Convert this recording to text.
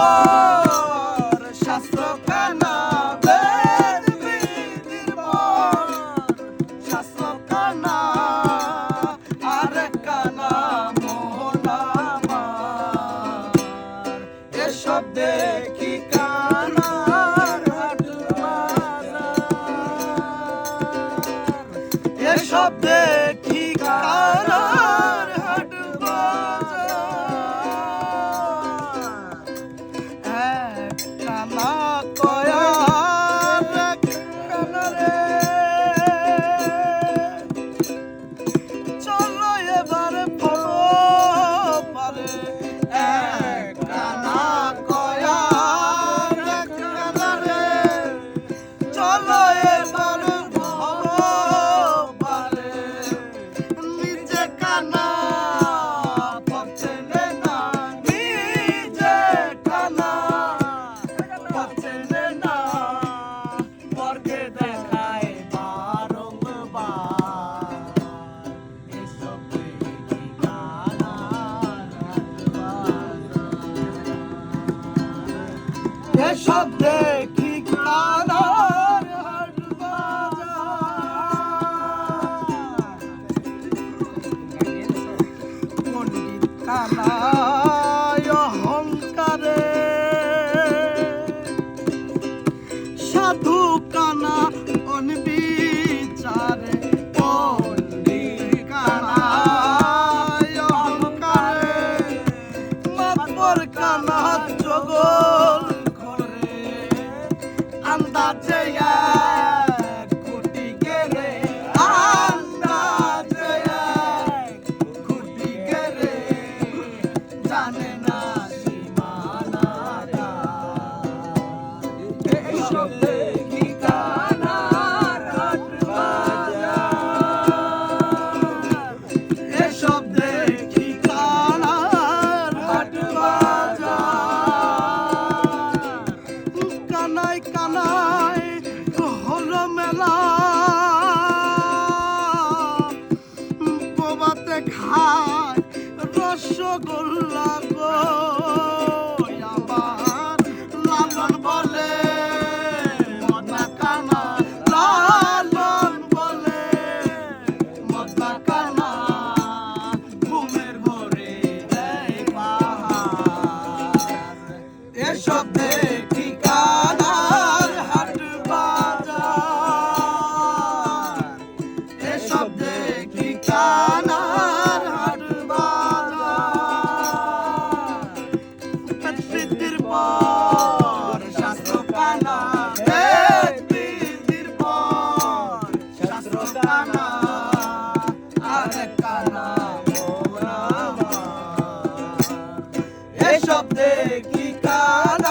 Oh! up there. শব্দে শব্দে ঠিকানার পণ্ডিত কানায় অহংকারে। সাধু কানা অনবিচারে। কানা জগল আন্দাজে এক কোটি কেরে আন্দাজে এক কোটি কেরে জানে না রসগোল্লা গো আমার লালন বলে। ঠিকানা